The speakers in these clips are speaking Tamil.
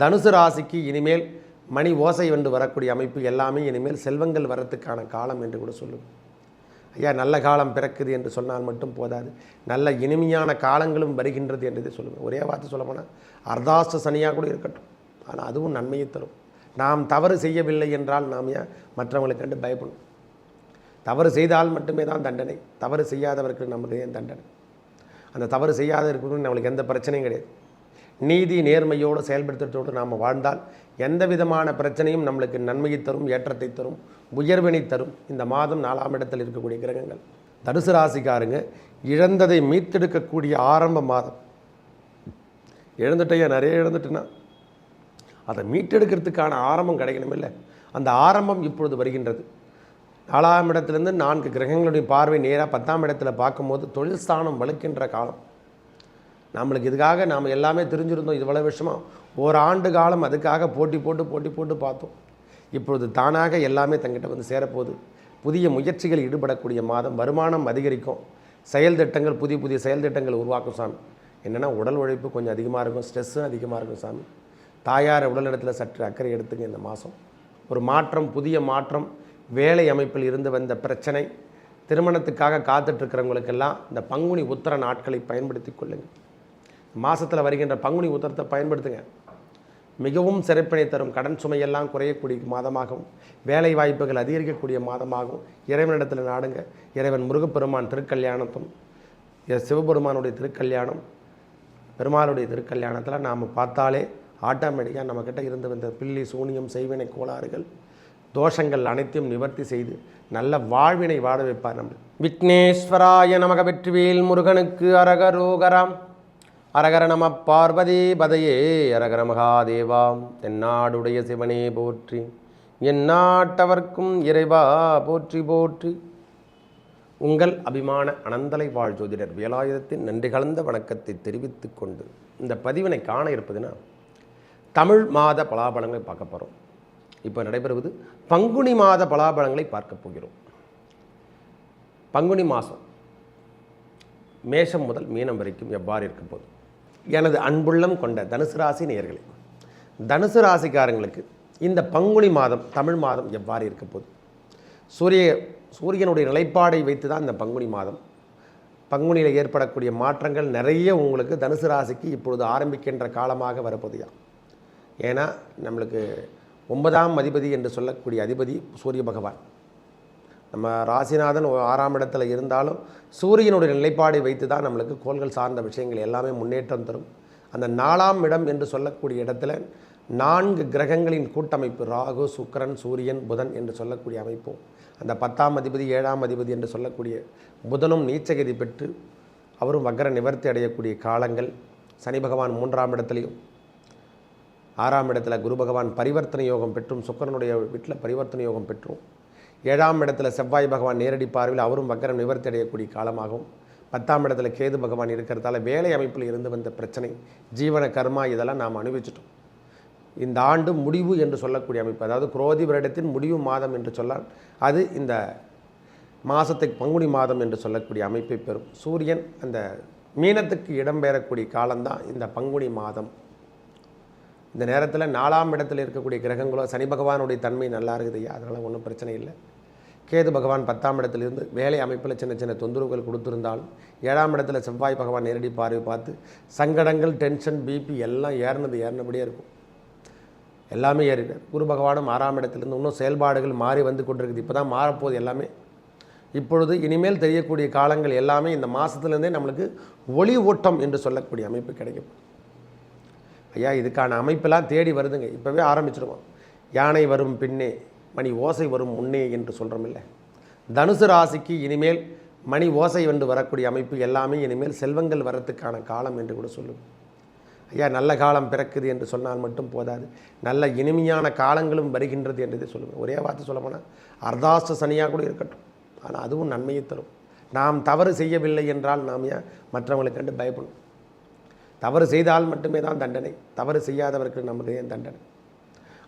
தனுசு ராசிக்கு இனிமேல் மணி ஓசை வந்து வரக்கூடிய அமைப்பு எல்லாமே இனிமேல் செல்வங்கள் வரத்துக்கான காலம் என்று கூட சொல்லுவேன் ஐயா நல்ல காலம் பிறக்குது என்று சொன்னால் மட்டும் போதாது. நல்ல இனிமையான காலங்களும் வருகின்றது என்றதை சொல்லுவேன். ஒரே வார்த்தை சொல்ல போனால் அர்த்தாஷ்ட சனியாக கூட இருக்கட்டும். ஆனால் அதுவும் நன்மையை தரும். நாம் தவறு செய்யவில்லை என்றால் நாம் ஏன் மற்றவங்களுக்கு கண்டு பயப்படும் தவறு செய்தால் மட்டுமே தான் தண்டனை. தவறு செய்யாதவர்கள் நம்முடைய தண்டனை? அந்த தவறு செய்யாத இருக்கணும்னு நம்மளுக்கு எந்த பிரச்சனையும் கிடையாது. நீதி நேர்மையோடு செயல்படுத்துறதோடு நாம் வாழ்ந்தால் எந்த விதமான பிரச்சனையும் நம்மளுக்கு நன்மையை தரும் ஏற்றத்தை தரும் உயர்வினை தரும். இந்த மாதம் நாலாம் இடத்தில் இருக்கக்கூடிய கிரகங்கள். தனுசு ராசிக்காரங்க இழந்ததை மீட்டெடுக்கக்கூடிய ஆரம்ப மாதம். இழந்துட்டையா நிறைய இழந்துட்டுனா அதை மீட்டெடுக்கிறதுக்கான ஆரம்பம் கிடைக்கணும் இல்லை அந்த ஆரம்பம் இப்பொழுது வருகின்றது. நாலாம் இடத்துலேருந்து நான்கு கிரகங்களுடைய பார்வை நேராக பத்தாம் இடத்துல பார்க்கும்போது தொழில் ஸ்தானம் வலுக்கின்ற காலம். நம்மளுக்கு இதுக்காக நாம் எல்லாமே தெரிஞ்சிருந்தோம் இவ்வளோ விஷயமா. ஒரு ஆண்டு காலம் அதுக்காக போட்டி போட்டு போட்டி போட்டு பார்த்தோம். இப்பொழுது தானாக எல்லாமே தங்கிட்ட வந்து சேரப்போகுது. புதிய முயற்சிகள் ஈடுபடக்கூடிய மாதம் வருமானம் அதிகரிக்கும். செயல் திட்டங்கள் புதிய புதிய செயல் திட்டங்கள் உருவாக்கும் சாமி. என்னென்னா உடல் உழைப்பு கொஞ்சம் அதிகமாக இருக்கும் ஸ்ட்ரெஸ்ஸும் அதிகமாக இருக்கும் சாமி. தாயார் உடலிடத்தில் சற்று அக்கறை எடுத்துங்க இந்த மாதம் ஒரு மாற்றம் புதிய மாற்றம் வேலை அமைப்பில் இருந்து வந்த பிரச்சனை திருமணத்துக்காக காத்துட்ருக்கிறவங்களுக்கெல்லாம் இந்த பங்குனி உத்தர நாட்களை பயன்படுத்தி கொள்ளுங்கள். மாதத்தில் வருகின்ற பங்குனி உத்தரத்தை பயன்படுத்துங்க. மிகவும் சிறப்பினை தரும். கடன் சுமையெல்லாம் குறையக்கூடிய மாதமாகவும் வேலை வாய்ப்புகள் அதிகரிக்கக்கூடிய மாதமாகவும் இறைவனிடத்தில் நாடுங்க. இறைவன் முருகப்பெருமான் திருக்கல்யாணத்தும் எ- சிவபெருமானுடைய திருக்கல்யாணம் பெருமாளுடைய திருக்கல்யாணத்தில் நாம் பார்த்தாலே ஆட்டோமேட்டிக்காக நம்மக்கிட்ட இருந்து வந்த பில்லி சூனியம் செய்வினை கோளாறுகள் தோஷங்கள் அனைத்தையும் நிவர்த்தி செய்து நல்ல வாழ்வினை வாழ வைப்பார் நம்ம விக்னேஸ்வராய நமக வெற்றிவேல் முருகனுக்கு அரகரோகராம். அரகர நம பார்வதி பதையே அரகர மகாதேவாம் தென்னாடுடைய சிவனே போற்றி எந்நாட்டவர்க்கும் இறைவா போற்றி போற்றி. உங்கள் அபிமான அனந்தலை வாழ் ஜோதிடர் வேலாயுதத்தின் நன்றி கலந்த வணக்கத்தை தெரிவித்து கொண்டு இந்த பதிவினை காண இருப்பதுன்னா தமிழ் மாத பலாபலங்களை பார்க்க போகிறோம் இப்போ நடைபெறுவது பங்குனி மாத பலாபலங்களை பார்க்க போகிறோம். பங்குனி மாதம் மேஷம் முதல் மீனம் வரைக்கும் எவ்வாறு இருக்க எனது அன்புள்ளம் கொண்ட தனுசு ராசி நேயர்களே தனுசு ராசிக்காரங்களுக்கு இந்த பங்குனி மாதம் தமிழ் மாதம் எவ்வாறு இருக்க போகுது? சூரிய சூரியனுடைய நிலைப்பாடை வைத்து தான் இந்த பங்குனி மாதம். பங்குனியில் ஏற்படக்கூடிய மாற்றங்கள் நிறைய உங்களுக்கு தனுசு ராசிக்கு இப்பொழுது ஆரம்பிக்கின்ற காலமாக வரப்போகுதுயா ஏன்னா நம்மளுக்கு ஒன்பதாம் அதிபதி என்று சொல்லக்கூடிய அதிபதி சூரிய பகவான். நம்ம ராசிநாதன் ஆறாம் இடத்துல இருந்தாலும் சூரியனுடைய நிலைப்பாடை வைத்து தான் நம்மளுக்கு கோள்கள் சார்ந்த விஷயங்கள் எல்லாமே முன்னேற்றம் தரும். அந்த நாலாம் இடம் என்று சொல்லக்கூடிய இடத்துல நான்கு கிரகங்களின் கூட்டமைப்பு ராகு சுக்கிரன் சூரியன் புதன் என்று சொல்லக்கூடிய அமைப்பும் அந்த பத்தாம் அதிபதி ஏழாம் அதிபதி என்று சொல்லக்கூடிய புதனும் நீச்சகதி பெற்று அவரும் வக்கர நிவர்த்தி அடையக்கூடிய காலங்கள். சனி பகவான் மூன்றாம் இடத்துலையும் ஆறாம் இடத்துல குரு பகவான் பரிவர்த்தனை யோகம் பெற்றும் சுக்கிரனுடைய வீட்டில் பரிவர்த்தனை யோகம் பெற்றும். ஏழாம் இடத்துல செவ்வாய் பகவான் நேரடி பார்வையில் அவரும் வக்கரம் நிவர்த்தி அடையக்கூடிய காலமாகவும் பத்தாம் இடத்துல கேது பகவான் இருக்கிறதால வேலை அமைப்பில் இருந்து வந்த பிரச்சனை ஜீவன கர்மா இதெல்லாம் நாம் அனுபவிச்சிட்டோம். இந்த ஆண்டு முடிவு என்று சொல்லக்கூடிய அமைப்பு அதாவது குரோதி வருடத்தின் முடிவு மாதம் என்று சொன்னால் அது இந்த மாதத்தை பங்குனி மாதம் என்று சொல்லக்கூடிய அமைப்பை பெறும். சூரியன் அந்த மீனத்துக்கு இடம்பெறக்கூடிய காலம்தான் இந்த பங்குனி மாதம். இந்த நேரத்தில் நாலாம் இடத்தில் இருக்கக்கூடிய கிரகங்களோ சனி பகவானுடைய தன்மை நல்லா இருக்குது அதனால் ஒன்றும் பிரச்சனை இல்லை. கேது பகவான் பத்தாம் இடத்துலேருந்து வேலை அமைப்பில் சின்ன சின்ன தொந்தரவுகள் கொடுத்துருந்தாலும் ஏழாம் இடத்துல செவ்வாய் பகவான் நேரடி பார்வை பார்த்து சங்கடங்கள் டென்ஷன் பிபி எல்லாம் ஏறினது ஏறினபடியே இருக்கும். எல்லாமே ஏறிடு குரு பகவானும் ஆறாம் இடத்துலேருந்து இன்னும் செயல்பாடுகள் மாறி வந்து கொண்டிருக்குது. இப்போ தான் மாறப்போகுது எல்லாமே. இப்பொழுது இனிமேல் தெரியக்கூடிய காலங்கள் எல்லாமே இந்த மாதத்துலேருந்தே நம்மளுக்கு ஒளி ஓட்டம் என்று சொல்லக்கூடிய அமைப்பு கிடைக்கும். ஐயா இதுக்கான அமைப்பெல்லாம் தேடி வருதுங்க. இப்போவே ஆரம்பிச்சிருவோம். யானை வரும் பின்னே மணி ஓசை வரும் முன்னே என்று சொல்கிறோம் இல்லை? தனுசு ராசிக்கு இனிமேல் மணி ஓசை வந்து வரக்கூடிய அமைப்பு எல்லாமே இனிமேல் செல்வங்கள் வரத்துக்கான காலம் என்று கூட சொல்லுவோம் ஐயா நல்ல காலம் பிறக்குது என்று சொன்னால் மட்டும் போதாது. நல்ல இனிமையான காலங்களும் வருகின்றது என்றதை சொல்லுவேன் ஒரே வார்த்தை சொல்ல போனால் அர்த்தாஷ்ட சனியாக கூட இருக்கட்டும். ஆனால் அதுவும் நன்மையை தரும். நாம் தவறு செய்யவில்லை என்றால் நாம் ஏன் மற்றவங்களுக்கு கண்டு பயப்படும் தவறு செய்தால் மட்டுமே தான் தண்டனை. தவறு செய்யாதவருக்கு நமக்கு ஏன் தண்டனை?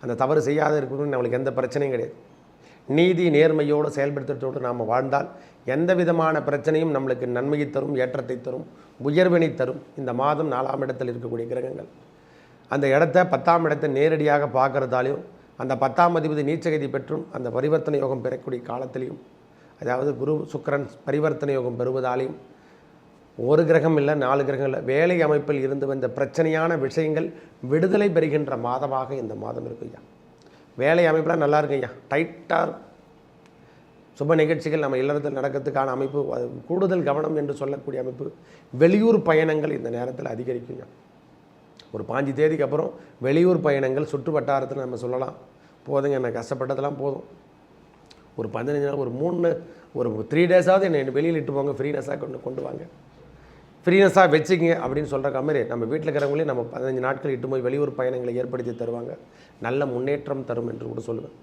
அந்த தவறு செய்யாத இருக்கணும் நம்மளுக்கு எந்த பிரச்சனையும் கிடையாது. நீதி நேர்மையோடு செயல்படுத்துறதோடு நாம் வாழ்ந்தால் எந்த விதமான பிரச்சனையும் நம்மளுக்கு நன்மையை தரும் ஏற்றத்தை தரும் உயர்வினை தரும். இந்த மாதம் நாலாம் இடத்தில் இருக்கக்கூடிய கிரகங்கள். அந்த இடத்த பத்தாம் இடத்தை நேரடியாக பார்க்குறதாலையும் அந்த பத்தாம் அதிபதி நீச்சகதி பெற்றும் அந்த பரிவர்த்தனை யோகம் பெறக்கூடிய காலத்திலையும் அதாவது குரு சுக்கிரன் பரிவர்த்தனை யோகம் பெறுவதாலையும் ஒரு கிரகம் இல்லை நாலு கிரகம் இல்லை. வேலை அமைப்பில் இருந்து வந்த பிரச்சனையான விஷயங்கள் விடுதலை பெறுகின்ற மாதமாக இந்த மாதம் இருக்கும் ஐயா. வேலை அமைப்புலாம் நல்லா இருக்கும் ஐயா. டைட்டாக சுப நிகழ்ச்சிகள் நம்ம இல்லறத்தில் நடக்கிறதுக்கான அமைப்பு கூடுதல் கவனம் என்று சொல்லக்கூடிய அமைப்பு. வெளியூர் பயணங்கள் இந்த நேரத்தில் அதிகரிக்குங்க ஒரு பாஞ்சு தேதிக்கு அப்புறம் வெளியூர் பயணங்கள் சுற்று வட்டாரத்தில் நம்ம சொல்லலாம். போதுங்க என்ன கஷ்டப்பட்டதெல்லாம் போதும். ஒரு பதினஞ்சு நாள் ஒரு மூணு ஒரு த்ரீ டேஸாவது என்னை வெளியில் இட்டு போங்க. ஃப்ரீனஸாக கொண்டு கொண்டு வாங்க. ஃப்ரீனஸாக வச்சுக்கிங்க அப்படின்னு சொல்கிற மாதிரி நம்ம வீட்டில் இருக்கிறவங்களே நம்ம பதினஞ்சு நாட்கள் இட்டு போய் வெளியூர் பயணங்களை ஏற்படுத்தி தருவாங்க. நல்ல முன்னேற்றம் தரும் என்று கூட சொல்லுவேன்.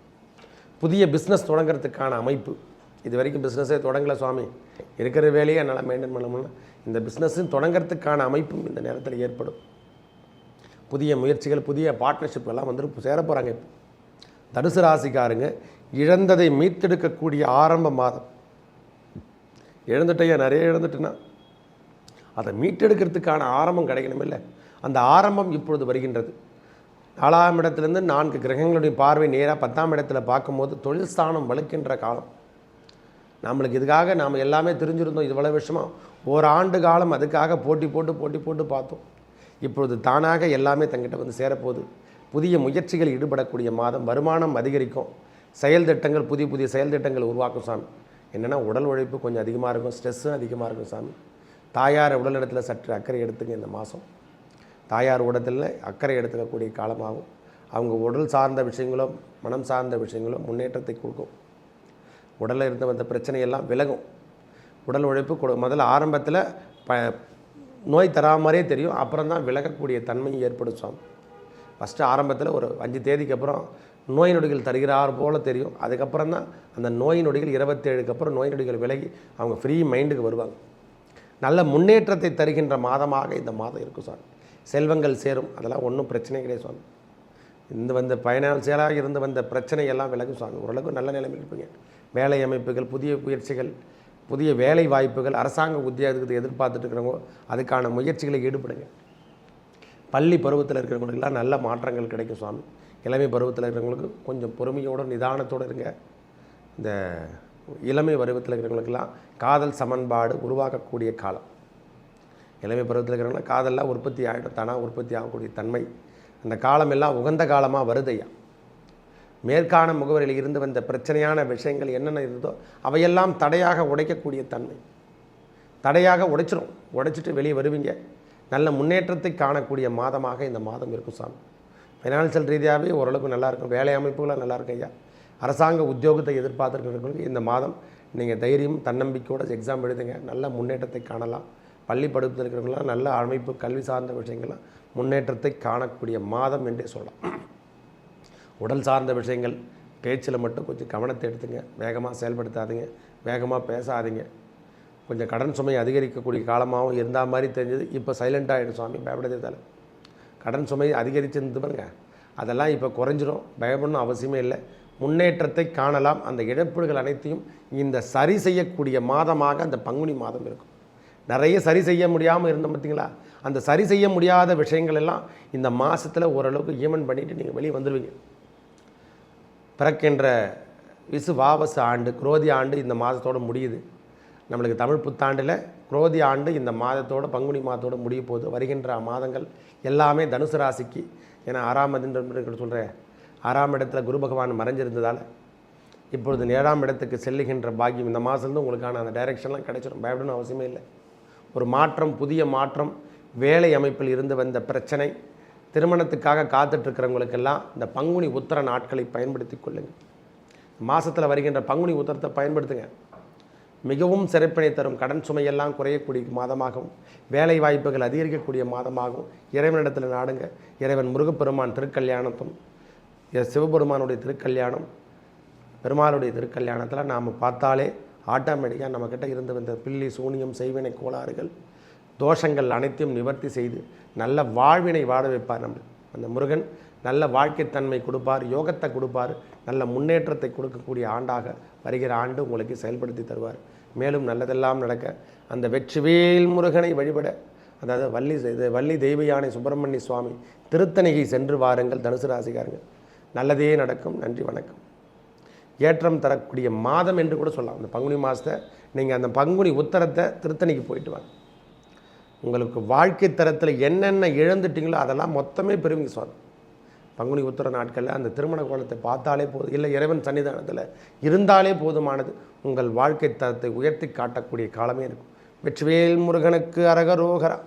புதிய பிஸ்னஸ் தொடங்கிறதுக்கான அமைப்பு. இது வரைக்கும் பிஸ்னஸே தொடங்கலை சுவாமி. இருக்கிற வேலையை என்னால் மெயின்டைன் பண்ண முடியல. இந்த பிஸ்னஸும் தொடங்குறதுக்கான அமைப்பும் இந்த நேரத்தில் ஏற்படும். புதிய முயற்சிகள் புதிய பார்ட்னர்ஷிப் எல்லாம் வந்து சேர போகிறாங்க இப்போ. தனுசு ராசிக்காரங்க இழந்ததை மீட்டெடுக்கக்கூடிய ஆரம்ப மாதம். இழந்துட்டையா நிறைய இழந்துட்டுன்னா அதை மீட்டெடுக்கிறதுக்கான ஆரம்பம் கிடைக்கணும் இல்லை அந்த ஆரம்பம் இப்பொழுது வருகின்றது. நாலாம் இடத்துலேருந்து நான்கு கிரகங்களுடைய பார்வை நேராக பத்தாம் இடத்துல பார்க்கும்போது தொழில் ஸ்தானம் வலுக்கின்ற காலம். நம்மளுக்கு இதுக்காக நாம் எல்லாமே தெரிஞ்சிருந்தோம் இவ்வளோ விஷயமா. ஓராண்டு ஆண்டு காலம் அதுக்காக போட்டி போட்டு போட்டி போட்டு பார்த்தோம். இப்பொழுது தானாக எல்லாமே தங்கிட்ட வந்து சேரப்போகுது. புதிய முயற்சிகள் ஈடுபடக்கூடிய மாதம் வருமானம் அதிகரிக்கும். செயல் திட்டங்கள் புதிய புதிய செயல் திட்டங்கள் உருவாக்கும் சாமி. என்னென்னா உடல் உழைப்பு கொஞ்சம் அதிகமாக இருக்கும் ஸ்ட்ரெஸ்ஸும் அதிகமாக இருக்கும் சாமி. தாயார் உடலிடத்தில் சற்று அக்கறை எடுத்துங்க இந்த மாதம். தாயார் உடத்தில் அக்கறை எடுத்துக்கக்கூடிய காலமாகும். அவங்க உடல் சார்ந்த விஷயங்களும் மனம் சார்ந்த விஷயங்களும் முன்னேற்றத்தை கொடுக்கும். உடலில் இருந்த வந்த பிரச்சனையெல்லாம் விலகும். உடல் உழைப்பு கொடு முதல்ல ஆரம்பத்தில் ப நோய் தரா மாதிரியே தெரியும். அப்புறம் தான் விலகக்கூடிய தன்மையும் ஏற்படும் சுவாமி. ஃபஸ்ட்டு ஆரம்பத்தில் ஒரு அஞ்சு தேதிக்கு அப்புறம் நோய் நொடிகள் தருகிறார் போல தெரியும். அதுக்கப்புறம் தான் அந்த நோய் நொடிகள் இருபத்தேழுக்கு அப்புறம் நோய் நொடிகள் விலகி அவங்க ஃப்ரீ மைண்டுக்கு வருவாங்க. நல்ல முன்னேற்றத்தை தருகின்ற மாதமாக இந்த மாதம் இருக்கும் சாமி. செல்வங்கள் சேரும். அதெல்லாம் ஒன்றும் பிரச்சனை கிடையாது சுவாமி இந்த வந்த பயணால் இருந்து வந்த பிரச்சனை எல்லாம் விலகும் சுவாமி ஓரளவுக்கு நல்ல நிலைமையில் இருப்பீங்க வேலை அமைப்புகள் புதிய முயற்சிகள் புதிய வேலை வாய்ப்புகள் அரசாங்க உத்தியோகத்துக்கு எதிர்பார்த்துட்டு இருக்கிறவங்க அதுக்கான முயற்சிகளை ஈடுபடுங்க. பள்ளி பருவத்தில் இருக்கிறவங்களுக்கெல்லாம் நல்ல மாற்றங்கள் கிடைக்கும் சுவாமி இளமை பருவத்தில் இருக்கிறவங்களுக்கு கொஞ்சம் பொறுமையோடு நிதானத்தோடு இருங்க. இந்த இளமை பருவத்தில் இருக்கிறவங்களுக்கெல்லாம் காதல் சமன்பாடு உருவாக்கக்கூடிய காலம். இளமை பருவத்தில் இருக்கிறவங்க காதல்லாம் உற்பத்தி ஆகிடும் தானாக உற்பத்தி ஆகக்கூடிய தன்மை. அந்த காலமெல்லாம் உகந்த காலமாக வருதையா மேற்கான முகவரியில் இருந்து வந்த பிரச்சனையான விஷயங்கள் என்னென்ன இருந்ததோ அவையெல்லாம் தடையாக உடைக்கக்கூடிய தன்மை. தடையாக உடைச்சிரும். உடைச்சிட்டு வெளியே வருவீங்க. நல்ல முன்னேற்றத்தை காணக்கூடிய மாதமாக இந்த மாதம் இருக்கும் சாமி. ஃபைனான்சியல் ரீதியாகவே ஓரளவுக்கு நல்லா இருக்கும். வேலை அமைப்புகளாக நல்லாயிருக்கும் ஐயா. அரசாங்க உத்தியோகத்தை எதிர்பார்த்துருக்கிறவங்களுக்கு இந்த மாதம் நீங்கள் தைரியம் தன்னம்பிக்கையோட எக்ஸாம் எழுதுங்க. நல்ல முன்னேற்றத்தை காணலாம். பள்ளி படிப்பில் இருக்கிறவங்களாம் நல்ல அமைப்பு கல்வி சார்ந்த விஷயங்கள்லாம் முன்னேற்றத்தை காணக்கூடிய மாதம் என்றே சொல்லலாம். உடல் சார்ந்த விஷயங்கள் பேச்சில் மட்டும் கொஞ்சம் கவனத்தை எடுத்துங்க. வேகமாக செயல்படுத்தாதீங்க. வேகமாக பேசாதீங்க. கொஞ்சம் கடன் சுமை அதிகரிக்கக்கூடிய காலமாகவும் இருந்தால் மாதிரி தெரிஞ்சது. இப்போ சைலண்ட் ஆகிடும் சுவாமி பயப்படதே கடன் சுமை அதிகரிச்சிருந்து பாருங்க. அதெல்லாம் இப்போ குறைஞ்சிரும். பயப்படணும் அவசியமே இல்லை. முன்னேற்றத்தை காணலாம். அந்த இழப்புகள் அனைத்தையும் இந்த சரி செய்யக்கூடிய மாதமாக அந்த பங்குனி மாதம் இருக்கும். நிறைய சரி செய்ய முடியாமல் இருந்தோம் பார்த்தீங்களா? அந்த சரி செய்ய முடியாத விஷயங்கள் எல்லாம் இந்த மாதத்தில் ஓரளவுக்கு ஈவன் பண்ணிவிட்டு நீங்கள் வெளியே வந்துடுவீங்க பிறக்கின்ற விசு வாவசு ஆண்டு குரோதி ஆண்டு இந்த மாதத்தோடு முடியுது. நம்மளுக்கு தமிழ் புத்தாண்டில் குரோதி ஆண்டு இந்த மாதத்தோட பங்குனி மாதத்தோட முடிய போகுது. வருகின்ற மாதங்கள் எல்லாமே தனுசு ராசிக்கு. ஏன்னா ஆறாம் அதின்ற சொல்கிறேன் ஆறாம் இடத்துல குரு பகவான் மறைஞ்சிருந்ததால் இப்பொழுது ஏழாம் இடத்துக்கு செல்லுகின்ற பாக்கியம் இந்த மாதத்துலேருந்து உங்களுக்கான அந்த டைரெக்ஷன்லாம் கிடைச்சிடும் பயப்படணும் அவசியமே இல்லை. ஒரு மாற்றம் புதிய மாற்றம் வேலை அமைப்பில் இருந்து வந்த பிரச்சனை திருமணத்துக்காக காத்துட்ருக்கிறவங்களுக்கெல்லாம் இந்த பங்குனி உத்தர நாட்களை பயன்படுத்தி கொள்ளுங்கள். மாதத்தில் வருகின்ற பங்குனி உத்தரத்தை பயன்படுத்துங்க. மிகவும் சிறப்பினை தரும். கடன் சுமையெல்லாம் குறையக்கூடிய மாதமாகவும் வேலை வாய்ப்புகள் அதிகரிக்கக்கூடிய மாதமாகவும் இறைவனிடத்தில் நாடுங்க. இறைவன் முருகப்பெருமான் திருக்கல்யாணத்தும் எ- சிவபெருமானுடைய திருக்கல்யாணம். பெருமாளுடைய திருக்கல்யாணத்தில் நாம் பார்த்தாலே ஆட்டோமேட்டிக்காக நம்மக்கிட்ட இருந்து வந்த பில்லி சூனியம் செய்வினை கோளாறுகள் தோஷங்கள் அனைத்தையும் நிவர்த்தி செய்து நல்ல வாழ்வினை வாழ வைப்பார் நம்ம அந்த முருகன் நல்ல வாழ்க்கைத்தன்மை கொடுப்பார் யோகத்தை கொடுப்பார் நல்ல முன்னேற்றத்தை கொடுக்கக்கூடிய ஆண்டாக வருகிற ஆண்டு உங்களுக்கு செயல்படுத்தி தருவார். மேலும் நல்லதெல்லாம் நடக்க அந்த வெற்றிவேல் முருகனை வழிபட அதாவது வள்ளி இது வள்ளி தெய்வ யானை சுப்பிரமணிய சுவாமி திருத்தணிகை சென்று வாருங்கள் தனுசு ராசிக்காரங்க. நல்லதே நடக்கும் நன்றி வணக்கம். ஏற்றம் தரக்கூடிய மாதம் என்று கூட சொல்லலாம். அந்த பங்குனி மாதத்தை நீங்கள் அந்த பங்குனி உத்தரத்தை திருத்தணிக்கு போயிட்டு வாங்க. உங்களுக்கு வாழ்க்கை தரத்தில் என்னென்ன இழந்துட்டீங்களோ அதெல்லாம் மொத்தமே பெருமிங்க சுவாமி பங்குனி உத்தர நாட்களில் அந்த திருமண கோலத்தை பார்த்தாலே போதும். இல்லை இறைவன் சன்னிதானத்தில் இருந்தாலே போதுமானது. உங்கள் வாழ்க்கை தரத்தை உயர்த்தி காட்டக்கூடிய காலமே இருக்கும். வெற்றிவேல் முருகனுக்கு அரகரோகரா.